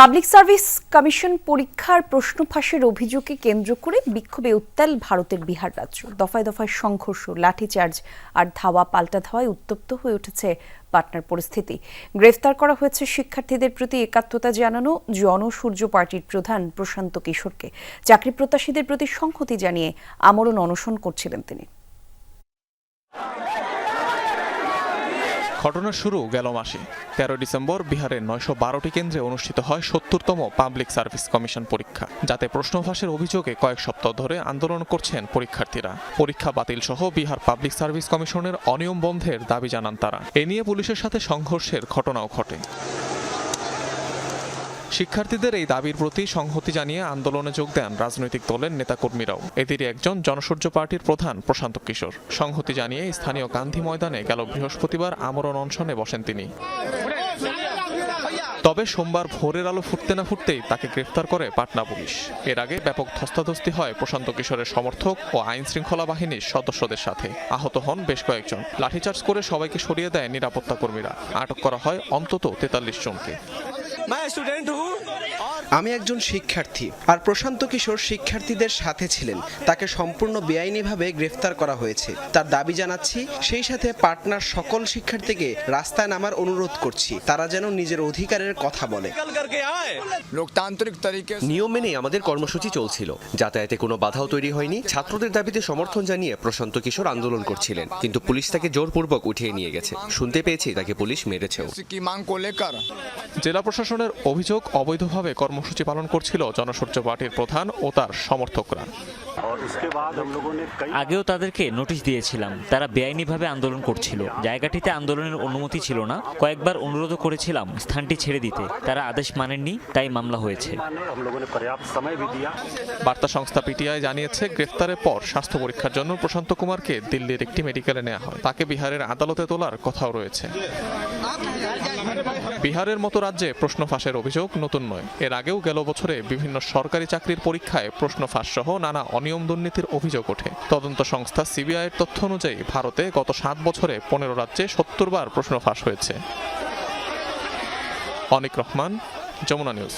Public service commission পরীক্ষার প্রশ্ন ফাঁসের অভিযোগকে কেন্দ্র করে বিক্ষোভে উত্তাল ভারতের বিহার রাজ্য। দফায় দফায় সংঘর্ষ, লাঠিচার্জ আর ধাওয়া পাল্টা ধাওয়ায় উত্তপ্ত হয়ে উঠেছে পাটনার পরিস্থিতি। গ্রেফতার করা হয়েছে শিক্ষার্থীদের প্রতি একাত্মতা জানানো জনসূর্য পার্টির প্রধান প্রশান্ত কিশোরকে। চাকরি প্রত্যাশীদের প্রতি সংহতি জানিয়ে আমরণ অনশন করছিলেন তিনি। ঘটনা শুরু গেল মাসে। তেরো ডিসেম্বর বিহারের নয়শো বারোটি কেন্দ্রে অনুষ্ঠিত হয় সত্তরতম পাবলিক সার্ভিস কমিশন পরীক্ষা, যাতে প্রশ্ন ফাঁসের অভিযোগে কয়েক সপ্তাহ ধরে আন্দোলন করছেন পরীক্ষার্থীরা। পরীক্ষা বাতিল সহ বিহার পাবলিক সার্ভিস কমিশনের অনিয়ম বন্ধের দাবি জানান তারা। এ নিয়ে পুলিশের সাথে সংঘর্ষের ঘটনাও ঘটে। শিক্ষার্থীদের এই দাবির প্রতি সংহতি জানিয়ে আন্দোলনে যোগ দেন রাজনৈতিক দলের নেতাকর্মীরাও। এদেরই একজন জনসূর্য পার্টির প্রধান প্রশান্ত কিশোর। সংহতি জানিয়ে স্থানীয় গান্ধী ময়দানে গেল বৃহস্পতিবার আমরণ অনশনে বসেন তিনি। তবে সোমবার ভোরের আলো ফুটতে না ফুটতেই তাকে গ্রেফতার করে পাটনা পুলিশ। এর আগে ব্যাপক ধস্তাধস্তি হয় প্রশান্ত কিশোরের সমর্থক ও আইন শৃঙ্খলা বাহিনীর সদস্যদের সাথে। আহত হন বেশ কয়েকজন। লাঠিচার্জ করে সবাইকে সরিয়ে দেয় নিরাপত্তা কর্মীরা আটক করা হয় অন্তত তেতাল্লিশ জনকে। मैं स्टूडेंट हूँ। আমি একজন শিক্ষার্থী আর প্রশান্ত কিশোর শিক্ষার্থীদের সাথে ছিলেন। তাকে সম্পূর্ণ বেআইনিভাবে গ্রেফতার করা হয়েছে। তার দাবি জানাচ্ছি সেই সাথে পাটনার সকল শিক্ষার্থীকে রাস্তায় নামার অনুরোধ করছি। তারা যেন নিজের অধিকারের কথা বলে। লোকতান্ত্রিক তরিকে নিয়ম মেনে আমাদের কর্মসূচি চলছিল। যাতায়াতে কোনো বাধাও তৈরি হয়নি। ছাত্রদের দাবিতে সমর্থন জানিয়ে প্রশান্ত কিশোর আন্দোলন করছিলেন। কিন্তু পুলিশ তাকে জোরপূর্বক উঠিয়ে নিয়ে গেছে। শুনতে পেয়েছি তাকে পুলিশ মেরেছেও। জেলা প্রশাসনের অভিযোগ অবৈধভাবে কর্ম কর্মসূচি পালন করছিল জনসূর্য পার্টির প্রধান ও তার সমর্থকরা। আগেও তাদেরকে নোটিশ দিয়েছিলাম তারা বেআইনিভাবে আন্দোলন করছিল। জায়গাটিতে আন্দোলনের অনুমতি ছিল না। কয়েকবার অনুরোধও করেছিলাম স্থানটি ছেড়ে দিতে। তারা আদেশ মানেননি তাই মামলা হয়েছে। বার্তা সংস্থা পিটিআই জানিয়েছে গ্রেফতারের পর স্বাস্থ্য পরীক্ষার জন্য প্রশান্ত কুমারকে দিল্লির একটি মেডিকেলে নেওয়া হয়। তাকে বিহারের আদালতে তোলার কথাও রয়েছে। বিহারের মতো রাজ্যে প্রশ্ন ফাঁসের অভিযোগ নতুন নয়। এর আগেও গেল বছরে বিভিন্ন সরকারি চাকরির পরীক্ষায় প্রশ্ন ফাঁস সহ নানা অনিয়ম দুর্নীতির অভিযোগ ওঠে। তদন্ত সংস্থা সিবিআইয়ের তথ্য অনুযায়ী ভারতে গত সাত বছরে পনেরো রাজ্যে সত্তর বার প্রশ্ন ফাঁস হয়েছে। অনিক রহমান, যমুনা নিউজ।